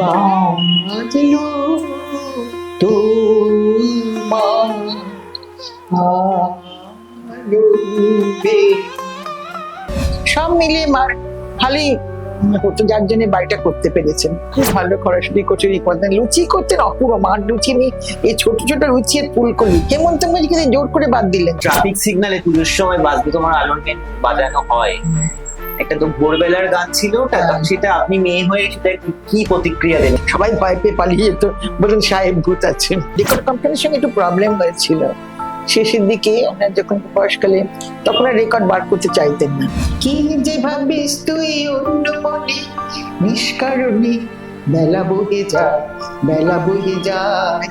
বাজলো সব মিলিয়ে মার ভালোই হতো যার জন্য বাড়িটা করতে পেরেছেন খুব ভালো খরাসুটি কচুরি করতেন লুচি করতেন অপূর্ব। মার লুচি আমি এই ছোট ছোট লুচি আর ফুলকলি হেমন্ত মুখার্জিকে জোর করে বাদ দিলেন। ট্রাফিক সিগনালে পুজোর সময় বাজবে তোমার আলোর বাজানো হয়। একটা তো ভোরবেলার গান ছিল হ্যাঁ। সেটা আপনি মেয়ে হয়ে সেটা কি- প্রতিক্রিয়া দেবেন? সবাই ভয় পেয়ে পালিয়ে যেত বলেন সাহেব ভূত আছে। রেকর্ড কোম্পানির সঙ্গে একটু প্রবলেম হয়েছিল। শেষের দিকে ওনার যখন বয়সকালে তখন আর রেকর্ড বার করতে চাইতেন না। কি যে ভাবিস তুই অন্য মনে নিষ্কারণে বেলা বহে যায় বেলা বহে যায়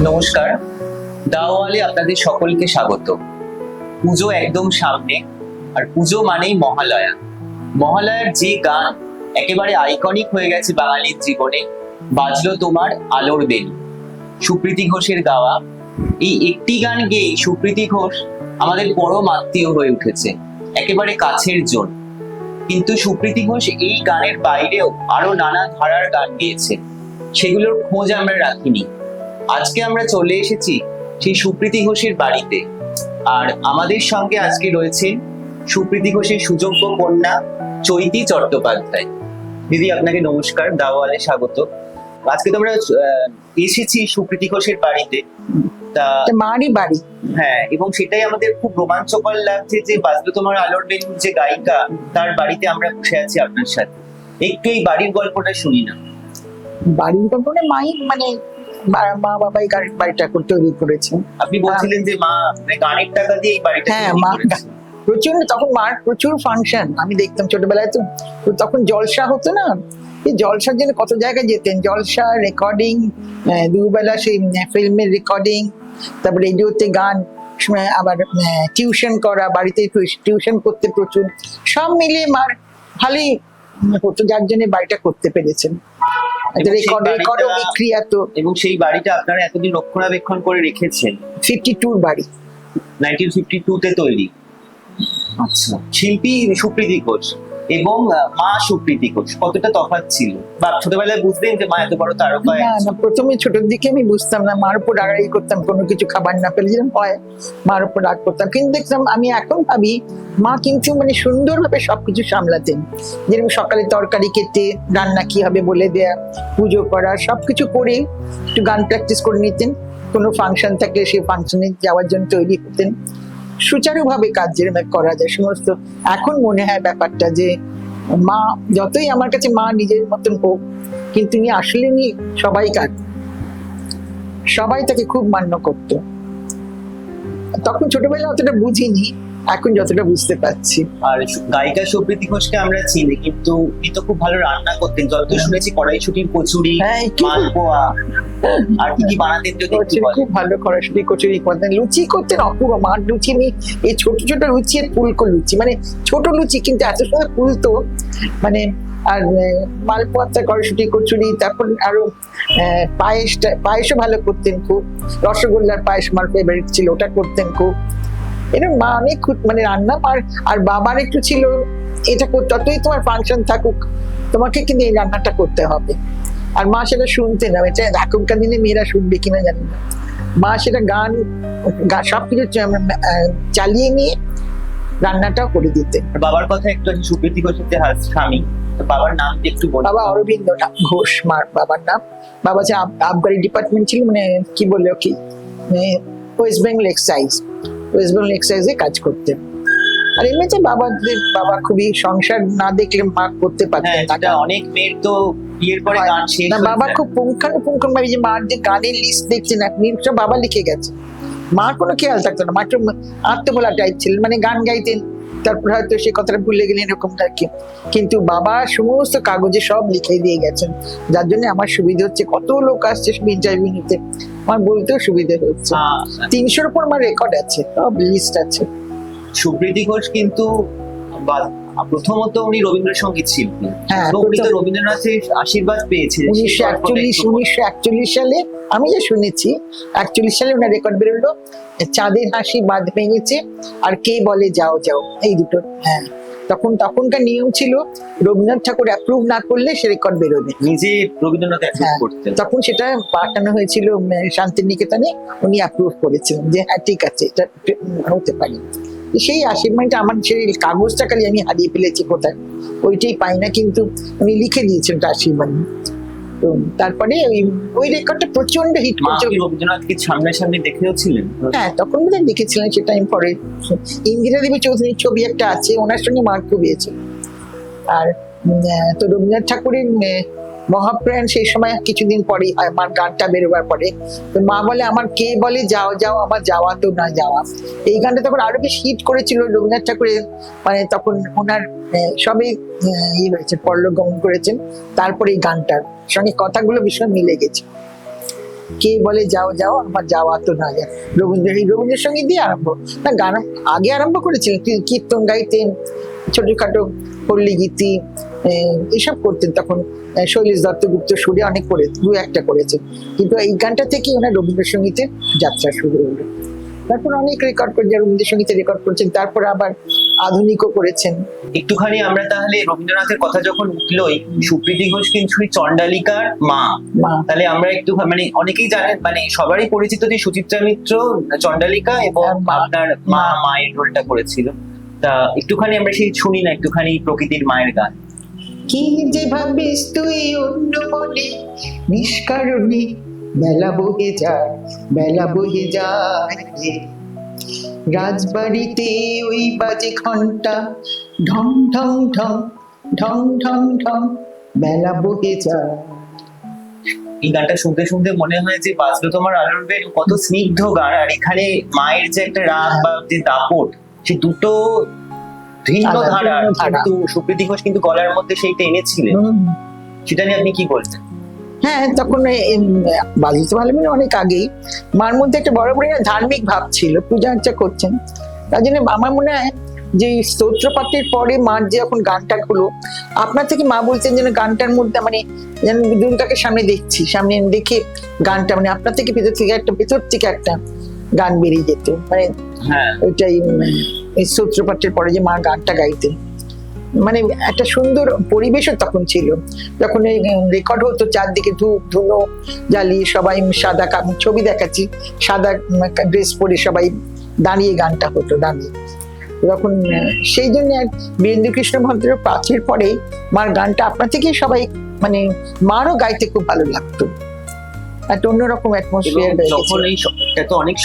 নমস্কার দাওয়ালে আপনাদের সকলকে স্বাগত। পুজো একদম সামনে আর পুজো মানেই মহালয়া। মহালয়ার যে গান একেবারে আইকনিক হয়ে গেছে বাঙালির জীবনে, বাজলো তোমার আলোর বেল। সুপ্রীতি ঘোষের গাওয়া, এই একটি গান গেয়ে সুপ্রীতি ঘোষ আমাদের পরম আত্মীয় হয়ে উঠেছে, একেবারে কাছের জন কিন্তু সুপ্রীতি ঘোষ এই গানের বাইরেও আরও নানা ধারার গান গেয়েছে, সেগুলোর খোঁজ আমরা রাখিনি। আজকে আমরা চলে এসেছি সেই সুপ্রীতি ঘোষের বাড়িতে। আর আমাদের সঙ্গে আজকে রয়েছেন সুপ্রীতি ঘোষের সুযোগ্য কন্যা চৈতি চট্টোপাধ্যায়। দিদি আপনাকে নমস্কার দাওয়ালে স্বাগত। আজকে তোমরা আহ, এসেছি সুপ্রীতি ঘোষের বাড়িতে। তা মারই বাড়ি। হ্যাঁ এবং সেটাই আমাদের খুব রোমাঞ্চকর লাগছে যে বাজলো তোমার আলোর বেলুর যে গায়িকা তার বাড়িতে আমরা বসে আছি আপনার সাথে। একটু এই বাড়ির গল্পটা শুনি না। বাড়ির গল্পনে মাই মানে মা বাবাই গাড়ির বাড়িটা তৈরি করেছেন আপনি বলছিলেন যে মা মানে গানের টাকা দিয়ে এই বাড়িটা হ্যাঁ মা প্রচুর তখন মার প্রচুর ফাংশন আমি দেখতাম ছোটবেলায় তো তখন জলসা হতো না। এই জলসার জন্য কত জায়গায় যেতেন? জলসা রেকর্ডিং দুবেলা সেই ফিল্মের রেকর্ডিং তারপর রেডিওতে গান আবার টিউশন করা বাড়িতে টিউশন করতে প্রচুর। সব মিলিয়ে মার ভালোই হতো যার জন্য বাড়িটা করতে পেরেছেন। এবং সেই রেকর্ডও বাড়িটা- বিক্রি এবং সেই বাড়িটা আপনারা এতদিন রক্ষণাবেক্ষণ করে রেখেছেন? ফিফটি টুর বাড়ি। নাইনটিন ফিফটি টু তে তৈরি। শিল্পী সুপ্রীতি ঘোষ এবং মা সুপ্রীতি ঘোষ কতটা তফাৎ ছিল? বা ছোটবেলায় বুঝতেন যে মা এত বড় তারকা না প্রথমে ছোটর দিকে আমি বুঝতাম না মার উপর রাগারাগি করতাম কোনো কিছু খাবার না পেলে যেরকম হয় মার উপর রাগ করতাম। কিন্তু দেখতাম আমি এখন ভাবি মা কিন্তু মানে সুন্দরভাবে সবকিছু সামলাতেন। যেরকম সকালে তরকারি কেটে রান্না কি হবে বলে দেয়া পুজো করা সবকিছু করে একটু গান প্র্যাকটিস করে নিতেন। কোনো ফাংশন থাকলে সেই ফাংশনে যাওয়ার জন্য তৈরি হতেন। সুচারুভাবে কাজ যেরকম করা যায়। সমস্ত এখন মনে হয় ব্যাপারটা যে, মা যতই আমার কাছে মা নিজের মতন হোক, কিন্তু উনি আসলে উনি সবাই কাজ সবাই তাকে খুব মান্য করত। তখন ছোটবেলা অতটা বুঝিনি। এখন যতটা বুঝতে পারছি। আর গায়িকা সুপ্রীতি ঘোষকে আমরা চিনি কিন্তু উনি তো খুব ভালো রান্না করতেন। যত শুনেছি কড়াইশুটির কচুরি হ্যাঁ মালপোয়া আর কি কি বানাতেন যদি খুব ভালো খরাসুটি কচুরি করতেন। লুচি করতেন অপূর্ব। মার লুচি আমি এই ছোট ছোট লুচি আর ফুলকো লুচি। মানে ছোট লুচি কিন্তু এত সময় ফুলতো। মানে আর মালপোয়াটা কড়াইশুটি কচুরি তারপর আরও আহ, পায়েসটা পায়েসও ভালো করতেন খুব। রসগোল্লার পায়েস আমার ফেভারিট ছিল ওটা করতেন খুব। এরকম মা অনেক খুব- মানে রান্না আর আর বাবার একটু ছিল এটা যতই তোমার ফাংশন থাকুক তোমাকে কিন্তু এই রান্নাটা করতে হবে। আর মা সেটা শুনতে না এটা এখনকার দিনে মেয়েরা শুনবে কিনা জানি না। মা সেটা গান সবকিছু চালিয়ে নিয়ে রান্নাটাও করে দিতেন। আর বাবার কথা একটু সুপ্রীতি ঘোষের স্বামী তো বাবার নাম একটু বলুন বাবা অরবিন্দ ঘোষ মার বাবার নাম। বাবা যে আব- আবগারি ডিপার্টমেন্ট ছিল মানে কি বলল কি West Bengal excise West Bengal এক্সাইজে কাজ করতেন আর এমনিতে বাবাদের বাবা খুবই সংসার না দেখলে মা করতে হ্যাঁ পারতেন না অনেক মেয়ের তো বিয়ের পরে হয়। গান শেষ না হয়ে বাবা। খুব পুঙ্খানুপুঙ্খ ভাবে যে মার যে গানের লিস্ট দেখছেন আপনি সব বাবা লিখে গেছে মার কোনো খেয়াল থাকতো না মা একটু আত্মবলা টাইপ ছিলেন মানে গান গাইতেন তারপর হয়তো সে কথাটা ভুলে গেলেন এরকম আর কি। কিন্তু বাবা সমস্ত কাগজে সব লিখে দিয়ে গেছেন। যার জন্য আমার সুবিধা হচ্ছে কত লোক আসছে ইন্টারভিউ নিতে। আমার বলতেও সুবিধা হচ্ছে। তিনশোর উপর আমার রেকর্ড আছে সব লিস্ট আছে। সুপ্রীতি ঘোষ কিন্তু প্রথমত উনি রবীন্দ্রসঙ্গীত শিল্পী। হ্যাঁ, উনি তো রবীন্দ্রনাথের আশীর্বাদ পেয়েছিলেন উনিশশো একচল্লিশ উনিশশো একচল্লিশ সালে আমি যে শুনেছি একচল্লিশ সালে ওনার রেকর্ড বেরোলো চাঁদের হাসি বাঁধ ভেঙেছে আর কে বলে যাও যাও এই দুটো। হ্যাঁ তখন তখনকার নিয়ম ছিল রবীন্দ্রনাথ ঠাকুর অ্যাপ্রুভ না করলে সে রেকর্ড বেরোবে। নিজে রবীন্দ্রনাথ হ্যাঁ। তখন সেটা পাঠানো হয়েছিল শান্তিনিকেতনে উনি অ্যাপ্রুভ করেছিলেন যে হ্যাঁ ঠিক আছে এটা হতে পারে। সেই আশীর্বাদটা আমার সেই কাগজটা খালি আমি হারিয়ে ফেলেছি কোথায় ওইটাই পাই না কিন্তু উনি লিখে দিয়েছেন ওটা আশীর্বাদ তারপরে ওই ওই রেকর্ডটা প্রচণ্ড হিট মা করছে। রবীন্দ্রনাথকে সামনাসামনি দেখেও ছিলেন হ্যাঁ তখন বোধহয় দেখেছিলেন সেটা আমি পরে ইন্দিরা দেবী চৌধুরীর ছবি একটা আছে ওনার সঙ্গে মার খুব হয়েছে আর তো রবীন্দ্রনাথ ঠাকুরের মহাপ্রয়াণ সেই সময় কিছুদিন পরে আমার গানটা বেরোবার পরে। তো মা বলে, আমার কে বলে, যাও যাও, আমার যাওয়া তো না, যাওয়া। এই গানটা তখন আরও বেশি হিট করেছিল রবীন্দ্রনাথ ঠাকুরের। মানে তখন ওনার সবই ইয়ে হয়েছে পরলোক গমন করেছেন। তারপরে এই গানটার সঙ্গে কথাগুলো ভীষণ মিলে গেছে। কে বলে যাও যাও, আমার যাওয়া তো না যায়। রবীন্দ্র এই রবীন্দ্রসঙ্গীত দিয়ে আরম্ভ। না গান আগে আরম্ভ করেছিলেন কীর্তন গাইতেন, ছোটখাটো পল্লী গীতি এসব করতেন তখন। শৈলেশ দত্তগুপ্ত সুরে অনেক করে, দু একটা করেছেন। কিন্তু এই গানটা থেকে ওনার রবীন্দ্রসঙ্গীতের যাত্রা শুরু হলো। তারপর অনেক রেকর্ড করে রবীন্দ্রসঙ্গীতে রেকর্ড করছেন, তারপর আবার আধুনিকও করেছেন একটুখানি আমরা তাহলে রবীন্দ্রনাথের কথা যখন উঠলোই সুপ্রীতি ঘোষ কিন্তু চণ্ডালিকার মা তাহলে আমরা একটু মানে অনেকেই জানেন মানে সবারই পরিচিত যে সুচিত্রা মিত্র চণ্ডালিকা এবং মা। আপনার মা। মায়ের রোলটা করেছিল তা একটুখানি আমরা সেই শুনি না একটুখানি প্রকৃতির মায়ের গান কি যে ভাবিস তুই অন্য মনে নিষ্কারণে বেলা বহে যায় বেলা বহে যায়। রাজবাড়িতে ওই বাজে ঘণ্টা ঢং ঢং ঢং ঢং ঢং ঢং বেলা বহে যায়। এই গানটা শুনতে শুনতে মনে হয় যে বাজলো তোমার আলোর বেল কত স্নিগ্ধ গান। আর এখানে মায়ের যে একটা রাগ বা যে দাপট সে দুটো ভিন্ন ধারা। কিন্তু সুপ্রীতি ঘোষ কিন্তু গলার মধ্যে সেইটা এনেছিলেন সেটা নিয়ে আপনি কি বলছেন? হ্যাঁ তখন বাজিতে ভালো মানে অনেক আগেই মার মধ্যে একটা বড় বড় ধার্মিক ভাব ছিল পূজা আর্চা করছেন। তার জন্য আমার মনে হয় যে স্তোত্রপাঠের পরে মার যে যখন গানটা হলো আপনার থেকে মা বলছেন যেন গানটার মধ্যে মানে যেন দুর্গাকে সামনে দেখছি সামনে দেখে গানটা মানে আপনার থেকে ভেতর থেকে একটা ভেতর থেকে একটা গান বেরিয়ে যেত। মানে হ্যাঁ। ওইটাই উম, এই সূত্রপাঠের পরে যে মা গানটা গাইতেন। মানে একটা সুন্দর পরিবেশও তখন ছিল। যখন এই রেকর্ড হতো চারদিকে ধূপ ধুনো জ্বালিয়ে সবাই সাদা ছবি দেখাচ্ছি। সাদা ড্রেস পরে সবাই দাঁড়িয়ে গানটা হতো দাঁড়িয়ে। তখন সেই জন্য আর বীরেন্দ্র কৃষ্ণ ভদ্র প্রাচীর পরে মার গানটা আপনার থেকেই সবাই মানে মারও গাইতে খুব ভালো লাগতো। একটা অন্যরকম অ্যাটমসফিয়ার যখন এই এটা তো অনেক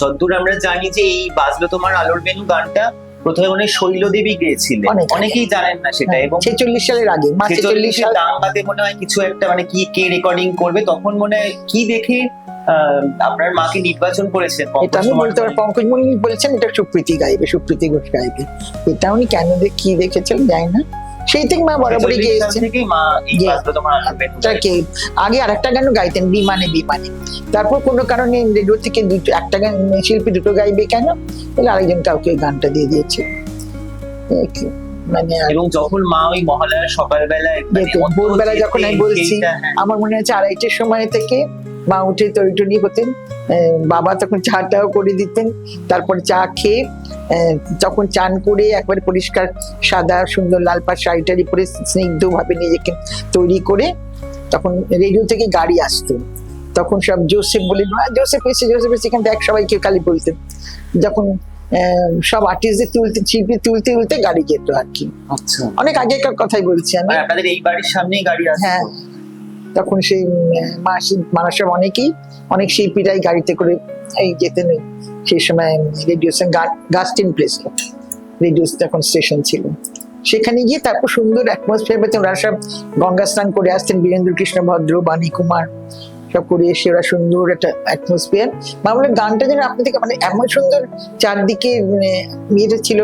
যতদূর আমরা জানি যে এই বাজলো তোমার আলোর বেনু গানটা প্রথমে উনি হয় শৈলদেবী গিয়েছিলেন। অনেকেই জানেন না সেটা এবং ছেচল্লিশ সালের আগে ছেচল্লিশ সাল দাঙ্গাতে মনে হয় কিছু একটা মানে কি কে রেকর্ডিং করবে তখন মনে হয় কি দেখে আহ, আপনার মাকে নির্বাচন করেছেন এটা আমি বলতে পারি পঙ্কজ মল্লিক বলেছেন এটা সুপ্রীতি গাইবে সুপ্রীতি ঘোষ গাইবে। এটা উনি কেন দেখে কি দেখেছেন জানি না। সেই থেকে মা বরাবরই 46 সাল গেয়েছেন থেকেই মা এই গিয়ে- এটাকে আগে আরেকটা গানও গাইতেন বিমানে বিমানে। তারপর কোনো কারণে রেডিও থেকে দুটো একটা গান শিল্পী দুটো গাইবে কেন? বলে আরেকজন কাউকে গানটা দিয়ে দিয়েছে। মানে এবং যখন মা ওই মহালয়ার সকালবেলা যেত, ভোরবেলা যখন আমি বলছি, আমার মনে হচ্ছে আড়াইটের সময় থেকে মা উঠে তরি টরি হতেন বাবা তখন চাটাও করে দিতেন তারপর চা খেয়ে তখন চান করে একবার পরিষ্কার সাদা সুন্দর লাল পাড় শাড়িটারি পরে স্নিগ্ধ ভাবে নিজেকে তৈরি করে তখন রেডিও থেকে গাড়ি আসতো। তখন সব জোসেফ বলে "আহ, জোসেফ এসে জোসেফ এসে এখানে দেখ সবাইকে খালি বলতেন যখন আহ, সব আর্টিস্টদের তুলতে শিল্পী তুলতে তুলতে গাড়ি যেত আর কি। আচ্ছা। অনেক আগেকার কথাই বলছি আমি। আপনাদের এই বাড়ির সামনেই গাড়ি হ্যাঁ। তখন সেই মাসি মানুষের অনেকেই অনেক শিল্পীরাই গাড়িতে করে এই যেতেন সেই সময় রেডিও গাস্টিন প্লেস রেডিও তখন স্টেশন ছিল। সেখানে গিয়ে তারপর সুন্দর অ্যাটমসফিয়ার পেতেন ওরা সব গঙ্গা স্নান করে আসতেন বীরেন্দ্র কৃষ্ণ ভদ্র বাণী কুমার সব করে এসে ওরা সুন্দর একটা অ্যাটমসফিয়ার বলে গানটা যেন আপনি থেকে মানে এমন সুন্দর চারদিকে উম, ইয়েটা ছিল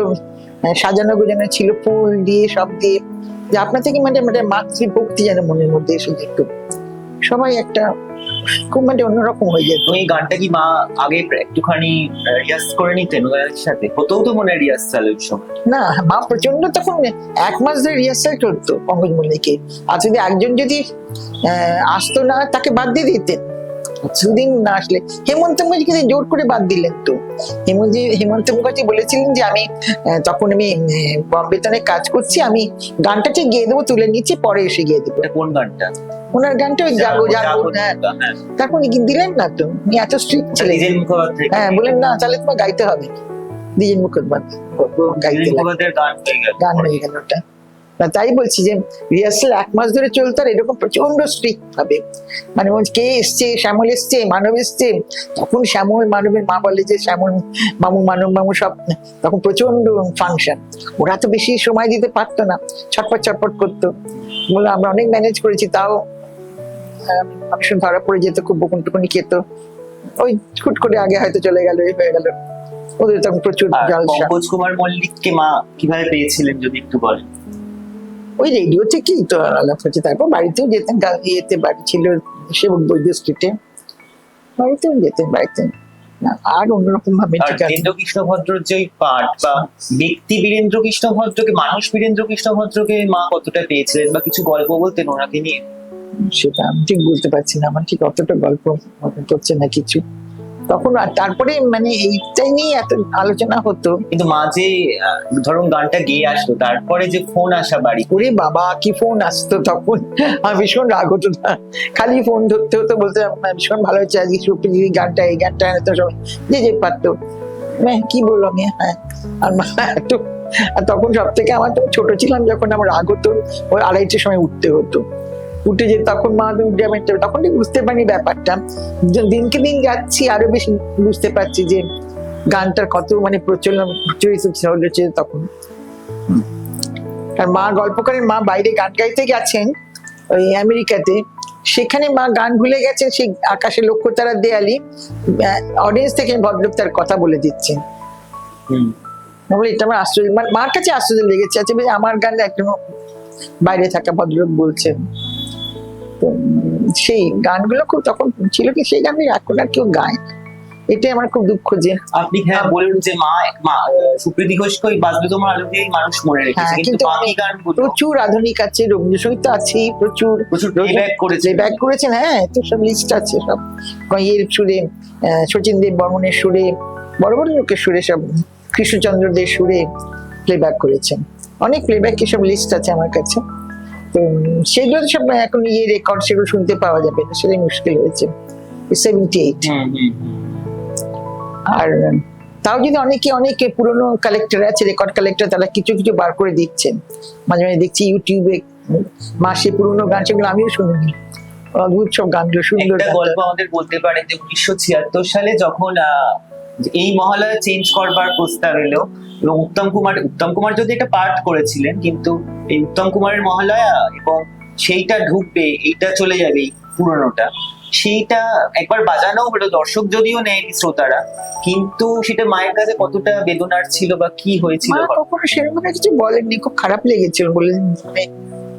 সাজানো গোজানো ছিল ফুল দিয়ে সব দিয়ে। যে আপনার থেকে মানে মানে মাতৃভক্তি যেন মনের মধ্যে এসে যেত সবাই একটা খুব মানে অন্যরকম হয়ে যেত। তো এই গানটা কি মা আগে একটুখানি রিয়াজ করে নিতেন সাথে? হতেও তো মনে হয় রিহার্সাল ওই সময়। না মা প্রচণ্ড তখন এক মাস ধরে রিহার্সাল করতো পঙ্কজ মল্লিকে আর যদি একজন যদি আহ, আসতো না তাকে বাদ দিয়ে দিতেন। দুদিন না আসলে। হেমন্ত মুখার্জি জোর করে বাদ দিলেন তো। হেমন্ত হেমন্ত মুখার্জি বলেছিলেন যে আমি তখন আমি আহ, বম্বেতে অনেক কাজ করছি আমি গানটা ঠিক গিয়ে দেবো তুলে নিচ্ছি পরে এসে গিয়ে দেবো। কোন গানটা? ওনার গানটা ওই জাগো জাগো হ্যাঁ। তারপর দিলেন না তো। উনি এত স্ট্রিক্ট আচ্ছা, ছিলেন। হ্যাঁ বলেন না তাহলে তোমার গাইতে হবে। দ্বিজেন মুখোপাধ্যায় গাইতে গান হয়ে গেল ওটা। তা তাই বলছি যে রিহার্সাল এক মাস ধরে চলতো আর এরকম প্রচণ্ড স্ট্রিক্ট ভাবে। মানে কে এসছে শ্যামল এসছে মানব এসছে? তখন শ্যামল মানবের মা বলে যে শ্যামল মামু মানব মামু সব তখন প্রচণ্ড ফাংশন ওরা তো বেশি সময় দিতে পারতো না ছটপট ছটপট করতো। বলে আমরা অনেক ম্যানেজ করেছি তাও আহ, অনেক ধরা পড়ে যেত খুব বকুন টুকুনি খেত। ওই হুট করে আগে হয়তো চলে গেল এই হয়ে গেল। ওদের তখন প্রচুর জলসা। পঙ্কজ কুমার মল্লিককে মা কীভাবে পেয়েছিলেন যদি একটু বলেন? ওই রেডিও থেকেই তো আলাপ হচ্ছে। তারপর বাড়িতেও যেতেন গা- ইয়েতে বাড়ি ছিল সেবক বৈদ্য স্ট্রিটে বাড়িতেও যেতেন বাড়িতে। আর অন্যরকম ভাবে বীরেন্দ্র কৃষ্ণ ভদ্রর যে পাঠ বা ব্যক্তি বীরেন্দ্র কৃষ্ণ ভদ্রকে মানুষ বীরেন্দ্র কৃষ্ণ ভদ্রকে মা কতটা পেয়েছিলেন বা কিছু গল্প বলতেন ওনাকে নিয়ে? সেটা আমি ঠিক বলতে পারছি না আমার ঠিক অতটা গল্প মনে পড়ছে না কিছু। তখন আর তারপরে মানে এইটাই নিয়ে এত আলোচনা হতো। কিন্তু মা যে ধরুন গানটা গেয়ে আসতো তারপরে যে ফোন আসা বাড়ি। ওরে বাবা কি ফোন আসতো তখন? আমার ভীষণ রাগ হতো না। খালি ফোন ধরতে হতো বলতে ভীষণ ভালো হচ্ছে আজকে সুপ্রিয় দিদি গানটা এই গানটা এত সবাই যে যে পারতো। হ্যাঁ কি বলল আমি? হ্যাঁ আর মা এত আর তখন সব থেকে আমার তো ছোট ছিলাম যখন আমার রাগ হতো ওই আড়াইটের সময় উঠতে হতো। উঠে যে তখন মা তো উঠে তখন বুঝতে পারিনি ব্যাপারটা। দিনকে দিন যাচ্ছি আরও বেশি বুঝতে পারছি যে গানটার কত মানে প্রচলন প্রচলিত হয়েছে তখন। আর মা গল্প করেন মা বাইরে গান গাইতে গেছেন ওই আমেরিকাতে। সেখানে মা গান ভুলে গেছেন সেই আকাশে লক্ষ্য তারা দেয়ালি অডিয়েন্স থেকে ভদ্রলোক তার কথা বলে দিচ্ছেন। হুম। আমি এটা আমার আশ্চর্য মার কাছে আশ্চর্য লেগেছে আছে বেশ আমার গান একজন বাইরে থাকা ভদ্রলোক বলছেন। সেই গানগুলো খুব তখন ছিল কি সেই গান এখন আর কেউ গায় এটাই আমার খুব দুঃখ যে আপনি হ্যাঁ বলুন যে মা মা সুপ্রীতি ঘোষকে ওই বাজবে তোমার আলো মানুষ মনে রেখেছে হ্যাঁ, কিন্তু বাকি গানগুলো প্রচুর আধুনিক আছে রবীন্দ্রসঙ্গীত তো আছেই প্রচুর। প্রচুর প্লেব্যাক করেছে। প্লেব্যাক করেছেন হ্যাঁ তো সব লিস্ট আছে সব। ইয়ের সুরে শচীন দেব বর্মনের সুরে বড় বড় লোকের সুরে সব কৃষ্ণচন্দ্র দের সুরে প্লেব্যাক করেছেন। অনেক প্লেব্যাক এসব লিস্ট আছে আমার কাছে। সেগুলো তো সব এখন ইয়ে রেকর্ড সেগুলো শুনতে পাওয়া যাবে না সেটাই মুশকিল হয়েছে। Seventy eight. আর তাও যদি অনেকে অনেকে পুরনো কালেক্টর আছে রেকর্ড কালেক্টর তারা কিছু কিছু বার করে দিচ্ছেন মাঝে মাঝে দেখছি ইউটিউবে মাসে পুরনো গান সেগুলো আমিও শুনিনি। অদ্ভুত সব গানগুলো সুন্দর। গল্প আমাদের বলতে পারেন যে উনিশশো ছিয়াত্তর সালে যখন এই মহালয়া চেঞ্জ করবার প্রস্তাব এলো এবং উত্তম কুমার উত্তম কুমার যদি এটা পার্ট করেছিলেন কিন্তু এই উত্তম কুমারের মহালয়া এবং সেইটা ঢুকবে এইটা চলে যাবে পুরনোটা সেইটা একবার বাজানো হলো দর্শক যদিও নেয়নি শ্রোতারা কিন্তু সেটা মায়ের কাছে কতটা বেদনার ছিল বা কি হয়েছিল কখনো সেরকম কিছু বলেননি খুব খারাপ লেগেছিল বললেন মানে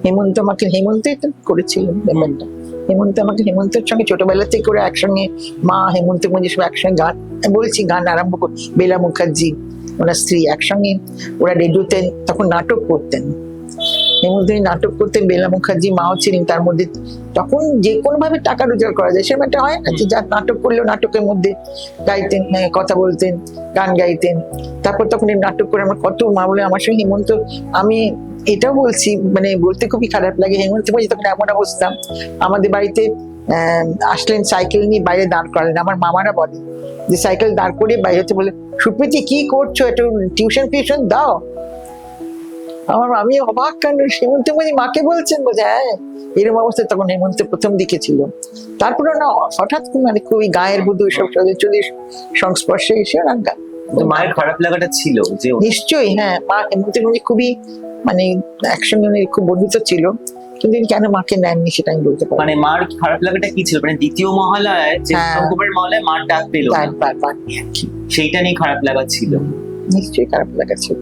হেমন্ত আমাকে হেমন্তই তো করেছিলেন ব্যাপারটা। হেমন্ত আমাকে, হেমন্তের সঙ্গে ছোটবেলা থেকে ওরা একসঙ্গে, মা হেমন্ত মঞ্জি সব একসঙ্গে গান, বলছি গান আরম্ভ কর। বেলা মুখার্জি, ওনার স্ত্রী একসঙ্গে, ওরা রেডিওতে তখন নাটক করতেন। হেমন্ত নাটক করতেন, বেলা মুখার্জি, মাও ছিলেন তার মধ্যে। তখন যে কোনো ভাবে টাকা রোজগার করা যায়, সেরকম একটা হয় না যে যা নাটক করলেও নাটকের মধ্যে গাইতেন কথা বলতেন, গান গাইতেন। তারপর তখন এই নাটক করে আমার কত মা বলে, আমার সঙ্গে হেমন্ত, আমি এটাও বলছি মানে বলতে খুবই খারাপ লাগে। হেমন্ত বলছি তখন এমন অবস্থা, আমাদের বাড়িতে আসলেন সাইকেল নিয়ে বাইরে দাঁড় করালেন। আমার মামারা বলে যে, সাইকেল দাঁড় করে বাইরে হচ্ছে। বলে, সুপ্রীতি, কি করছ? একটু টিউশন ফিউশন দাও। আমার আমি অবাক কাণ্ড। হেমন্ত বলছি মাকে বলছেন? বলছে হ্যাঁ। এরকম অবস্থায় তখন হেমন্ত প্রথম দিকে ছিল। তারপরে না, হঠাৎ মানে খুবই গায়ের বুধু সব চলে সংস্পর্শে এসে ওরা কিন্তু মায়ের খারাপ লাগাটা ছিল যে নিশ্চয়ই হ্যাঁ মা মধ্যে খুবই মানে একসঙ্গে খুব বন্ধুত্ব ছিল কিন্তু কেন মাকে নেননি সেটা আমি বলতে পারি মানে মার খারাপ লাগাটা কি ছিল? মানে দ্বিতীয় যে হ্যাঁ। মার ডাক পেল সেইটা নিয়ে খারাপ লাগা ছিল। নিশ্চয়ই খারাপ লাগাচ্ছে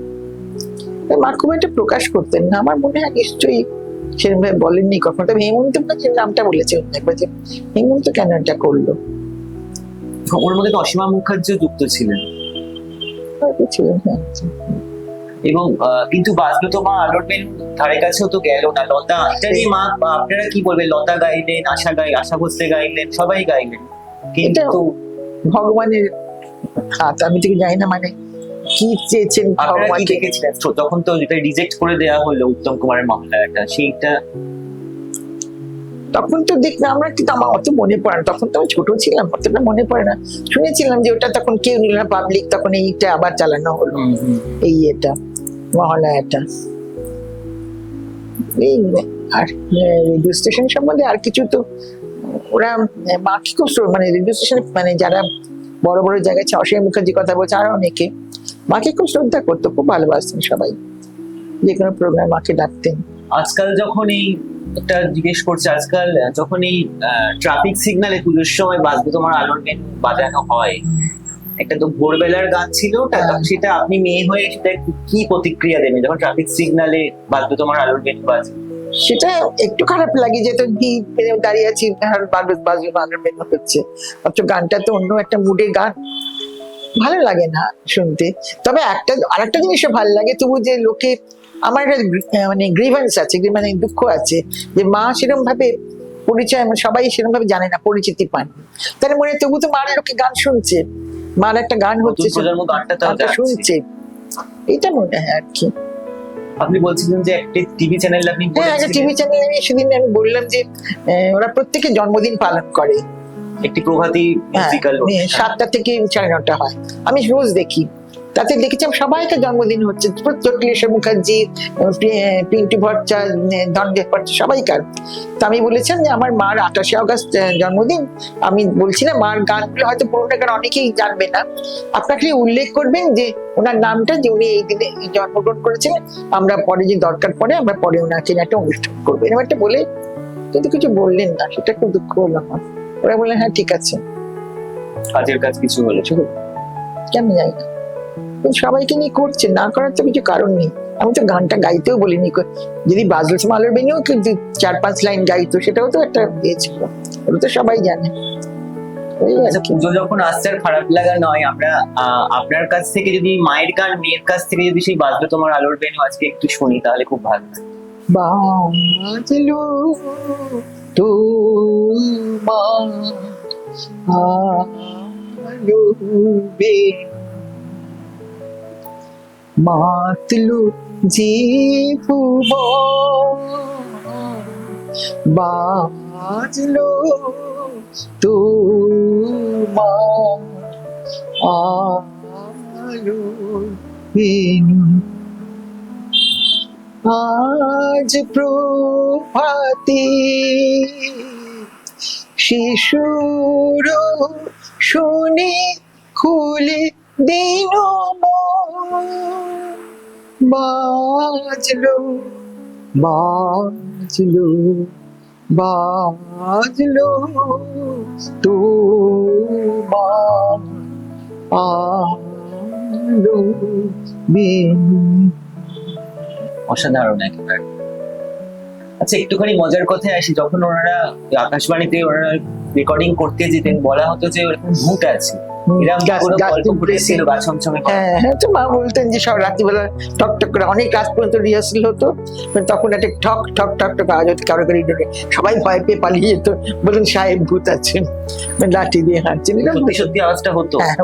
মা খুব একটা প্রকাশ করতেন না। আমার মনে হয় নিশ্চয়ই সেরকম বলেননি কখনো। তবে হেমন্ত নামটা বলেছে একবার যে হেমন্ত কেন এটা করল? ওর মধ্যে অসীমা মুখার্জিও যুক্ত ছিলেন। হয়তো ছিলেন হ্যাঁ। এবং কিন্তু বাজলো তো মা আলোর ধারে কাছেও তো গেল না। লতা এটা নিয়ে মা আপনারা কি বলবেন? লতা গাইলেন আশা গাই আশা ভোসলে গাইলেন সবাই গাইলেন। কিন্তু ভগবানের হাত আমি থেকে জানি না মানে কি চেয়েছেন আপনারা কি তো তখন তো যেটা রিজেক্ট করে দেওয়া হলো উত্তম কুমারের মহালয়াটা সেইটা তখন তো দেখলাম আমরা কিন্তু আমার অত মনে পড়ে না। তখন তো আমি ছোট ছিলাম অতটা মনে পড়ে না। শুনেছিলাম যে ওটা তখন কেউ নিল না পাবলিক তখন এইটা আবার চালানো হলো। এই এটা মহালয়াটা। এই আর রেডিও স্টেশন সম্বন্ধে আর কিছু তো ওরা মাকে খুব মানে রেডিও স্টেশন মানে যারা বড় বড় জায়গায় আছে অসীম মুখার্জি কথা বলছে আর অনেকে। মাকে খুব শ্রদ্ধা করতো খুব ভালোবাসতেন সবাই। যে কোনো প্রোগ্রাম মাকে ডাকতেন। আজকাল যখন এই একটা জিজ্ঞেস করছে আজকাল যখন এই ট্রাফিক সিগনালে পুজোর সময় বাজবে তোমার আলোর গান বাজানো হয়। একটা তো ভোরবেলার গান ছিল হ্যাঁ। সেটা আপনি মেয়ে হয়ে সেটা কি প্রতিক্রিয়া দেবেন? যখন ট্রাফিক সিগনালে বাজবে তোমার আলোর গান বাজবে। সেটা একটু খারাপ লাগে যে তো কি দাঁড়িয়ে আছি বাজবে বাজবে হচ্ছে। অথচ গানটা তো অন্য একটা মুডের গান। ভালো লাগে না শুনতে। তবে একটা আরেকটা জিনিসও ভালো লাগে তবু যে লোকে আমার একটা মানে গ্রিভেন্স আছে মানে দুঃখ আছে যে মা সেরকম ভাবে পরিচয় মানে সবাই সেরকম ভাবে জানে না পরিচিতি পান। তাহলে মনে হয় তবু তো মার লোকে গান শুনছে। মার একটা গান হচ্ছে। শুনছে। এটা মনে হয় আর কি। আপনি বলছিলেন যে একটা টিভি চ্যানেল আপনি হ্যাঁ একটা টিভি চ্যানেলে আমি সেদিন আমি বললাম যে ওরা প্রত্যেকে জন্মদিন পালন করে। একটি প্রভাতী হ্যাঁ, সাতটা থেকে সাড়ে নটা হয়। আমি রোজ দেখি। তাতে দেখেছিলাম সবাইকে জন্মদিন হচ্ছে চট্টলেশ্বর মুখার্জি পিন্টু ভট্টাচার্য ধনদেব ভট্টাচার্য সবাইকার। তো আমি বলেছিলাম যে আমার মার আঠাশে অগস্ট জন্মদিন। আমি বলছি না মার গানগুলো হয়তো পুরোনো গান অনেকেই জানবে না। আপনাকে উল্লেখ করবেন যে ওনার নামটা যে উনি এই দিনে জন্মগ্রহণ করেছিলেন। আমরা পরে যে দরকার পড়ে আমরা পরে ওনাকে নিয়ে একটা অনুষ্ঠান করব। এরকম একটা বলে কিন্তু কিছু বললেন না সেটা খুব দুঃখ হলো আমার। ওরা বললেন হ্যাঁ ঠিক আছে। কাজের কাজ কিছু হলো কেন যাই না। সবাইকে নিয়ে করছে না করার তো কিছু কারণ নেই আমি তো গানটা গাইতেও বলিনি যদি বাজল মালের বেনিও কিন্তু চার পাঁচ লাইন গাইতো সেটাও তো একটা ইয়ে ছিল ওটা তো সবাই জানে আচ্ছা। পুজো যখন আসছে আর খারাপ লাগা নয় আমরা আপনার কাছ থেকে যদি মায়ের গান মেয়ের কাছ থেকে যদি সেই বাজবে তোমার আলোর বেনু আজকে একটু শুনি তাহলে খুব ভালো। বাজলো তোমার আলোবে মাতলু ভুবন বাজলো তোমার আলো বেনু আজ প্রভাতে শিশুর শুনে খুলে দিন বাজলো বাজলো বাজলো। তোমার আলো অসাধারণ একেবারে। আচ্ছা একটুখানি মজার কথায় আসি যখন ওনারা আকাশবাণীতে ওনারা রেকর্ডিং করতে যেতেন বলা হতো যে ওরকম ভূত আছে? হ্যাঁ হ্যাঁ মা বলতেন যে সব রাত্রিবেলা টক করে অনেক রাত পর্যন্ত রিহার্সেল হতো। মানে তখন একটা ঠক ঠক ঠক আওয়াজ হতো কারও সবাই ভয় পেয়ে পালিয়ে যেত। বলুন সাহেব ভূত আছেন মানে লাঠি দিয়ে হাঁটছেন এরকম সত্যি সত্যি আওয়াজটা হতো? হ্যাঁ।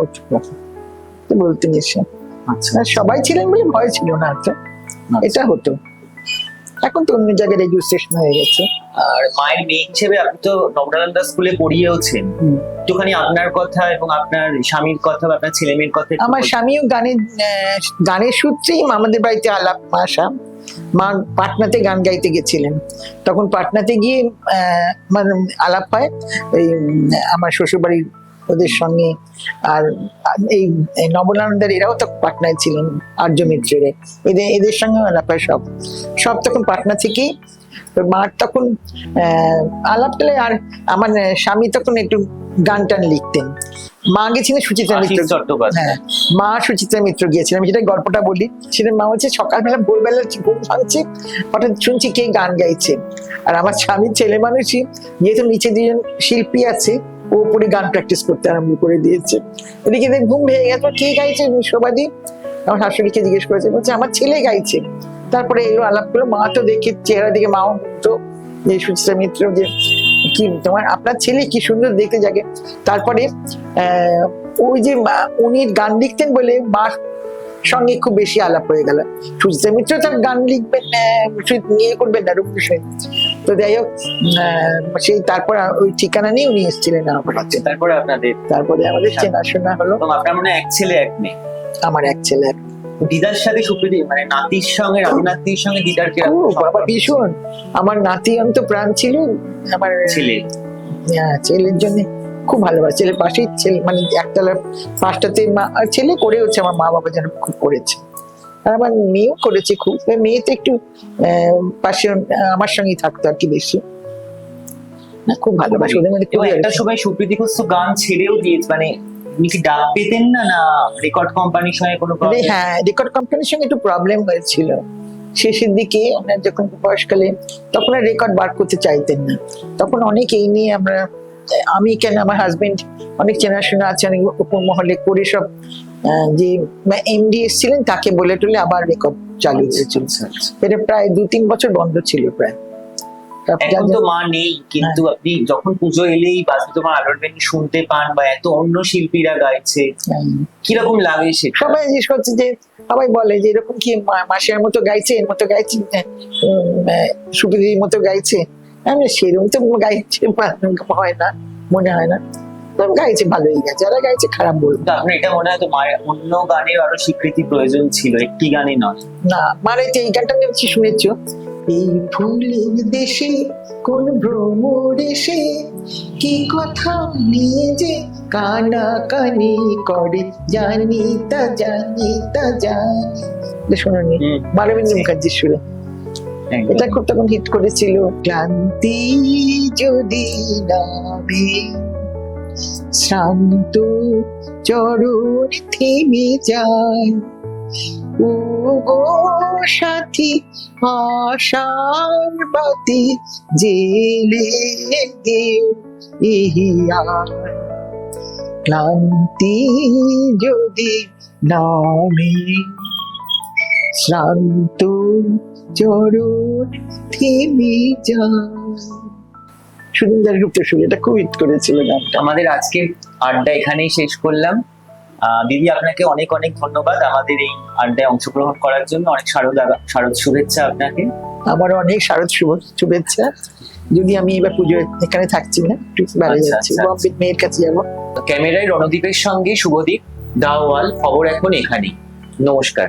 তো বলতেন এসে। আচ্ছা। সবাই ছিলেন বলে ভয় ছিল না তো এটা হতো। এখন তো অন্য জায়গায় রেডিও স্টেশন হয়ে গেছে আর মায়ের মেয়ে হিসেবে আপনি তো নবনানন্দা স্কুলে পড়িয়েওছেন। একটুখানি আপনার কথা এবং আপনার স্বামীর কথা বা আপনার ছেলে মেয়ের কথা আমার। স্বামীও গানের গানের সূত্রেই আমাদের বাড়িতে আলাপ আসা মা পাটনাতে গান গাইতে গেছিলেন তখন পাটনাতে গিয়ে আহ, মানে আলাপ হয় এই আমার শ্বশুরবাড়ির ওদের সঙ্গে। আর এই নবনানন্দের এরাও তো পাটনায় ছিলেন আর্য মিত্রের। এদের এদের সঙ্গে আলাপ হয় সব। সব তখন পাটনা থেকেই মার তখন আহ, আলাপ পেলে আর আমার স্বামী তখন একটু গান টান লিখতেন। মা গেছিলেন সুচিত্রা মিত্র হ্যাঁ মা সুচিত্রা মিত্র গিয়েছিলেন। আমি যেটা গল্পটা বলি সেটা মা হচ্ছে সকালবেলা ভোরবেলা ঘুম ভাঙছে হঠাৎ শুনছি কে গান গাইছে। আর আমার স্বামীর ছেলে মানুষই যেহেতু নিচে দুজন শিল্পী আছে ও গান প্র্যাকটিস করতে আরম্ভ করে দিয়েছে। এদিকে ঘুম ভেঙে গেছে কে গাইছে শোভাদি। আমার শাশুড়িকে জিজ্ঞেস করেছে, বলছে, আমার ছেলে গাইছে। তারপরে এলো, আলাপ করল, মা তো দেখে চেহারা দিকে মাও তো যে সুচিত্রা মিত্র যে কি, তোমার, আপনার ছেলে কি সুন্দর দেখতে যাকে তারপরে ওই যে মা- উনি গান লিখতেন বলে মার সঙ্গে খুব বেশি আলাপ হয়ে গেল। সুচিতা মিত্র তার গান লিখবেন সে- নিয়ে করবেন না রবীন্দ্রসঙ্গীত তো যাই হোক আহ, সেই তারপর ওই ঠিকানা নিয়ে উনি এসেছিলেন আমার কাছে। তারপরে আপনাদের? তারপরে আমাদের চেনাশোনা হলো। আপনার মনে এক ছেলে এক মেয়ে? আমার এক ছেলে এক দিদার সাথে সুপ্রীতি মানে নাতির সঙ্গে রাজনাতির সঙ্গে দিদার কি বাবা ভীষণ। আমার নাতি অন্ত প্রাণ ছিল আমার ছেলে? হ্যাঁ, ছেলের জন্য খুব ভালোবাসে। ছেলের পাশেই ছেলে মানে একতলা পাঁচটাতে মা ছেলে করে হচ্ছে আমার মা বাবা যেন খুব করেছে। আর আমার মেয়েও করেছে খুব। মেয়ে তো একটু আহ, পাশে আমার সঙ্গেই থাকতো আর কি বেশি। না খুব ভালোবাসে ওদের মধ্যে একটা সময় সুপ্রীতি ঘোষ গান ছেড়েও দিয়েছে মানে উনি কি ডাক পেতেন না না রেকর্ড কোম্পানির সঙ্গে কোনো হ্যাঁ রেকর্ড কোম্পানির সঙ্গে একটু প্রবলেম হয়েছিল। শেষের দিকে ওনার যখন বয়সকালে তখন আর রেকর্ড বার করতে চাইতেন না। তখন অনেক এই নিয়ে আমরা আমি কেন আমার হাজবেন্ড অনেক চেনাশোনা আছে অনেক উপর মহলে করে সব যে এমডি এসেছিলেন তাকে বলে টলে আবার রেকর্ড চালু হয়েছিল। আচ্ছা, আচ্ছা। এটা প্রায় দু তিন বছর বন্ধ ছিল প্রায়। এখন তো মা নেই কিন্তু আপনি যখন পুজো এলেই বাসি তোমার আলোর বেনি শুনতে পান বা এত অন্য শিল্পীরা গাইছে হুম। কীরকম লাগে সেটা? সবাই জিজ্ঞেস করছে যে সবাই বলে যে এরকম কি মাসের মতো গাইছে এর মতো গাইছে সুবিধির মতো গাইছে? আমি সেরকম তো গাইছে হয় না মনে হয় না। তো গাইছে ভালোই যারা গাইছে খারাপ বলব তো আপনার এটা মনে হয় তো অন্য গানের আরও স্বীকৃতি প্রয়োজন ছিল একটি গানে নয়। না মানে এই গানটা শুনেছ এই ফুলের দেশে কোন ভ্রমর এসে কি কথা নিয়ে যে কানা কানি করে জানি তা জানি তা জানি। শোনোনি। হুম, মানবেন্দ্র মুখার্জির সুরে। এটা খুব তখন হিট করেছিল ক্লান্তি যদি নামে শান্ত চরণ থেমে যায় ও গো সাথী আশার বাতি জেলে দেও ইহিয়ার ক্লান্তি যদি নামে শ্রান্ত চরণ থেমে যায়। সুন্দর গুপ্ত সুর এটা খুব হিট করেছিল গানটা। আমাদের আজকের আড্ডা এখানেই শেষ করলাম। আহ, দিদি আপনাকে অনেক অনেক ধন্যবাদ আমাদের এই আড্ডায় অংশগ্রহণ করার জন্য। অনেক শারদ শারদ শুভেচ্ছা আপনাকে। আমার অনেক শারদ শুভ শুভেচ্ছা। যদি আমি এবার পুজো এখানে থাকছি না বাইরে আচ্ছা, যাচ্ছি আচ্ছা, মেয়ের কাছে যাব। ক্যামেরায় রণদীপের সঙ্গে শুভদীপ দাওয়াল খবর এখন এখানেই। নমস্কার।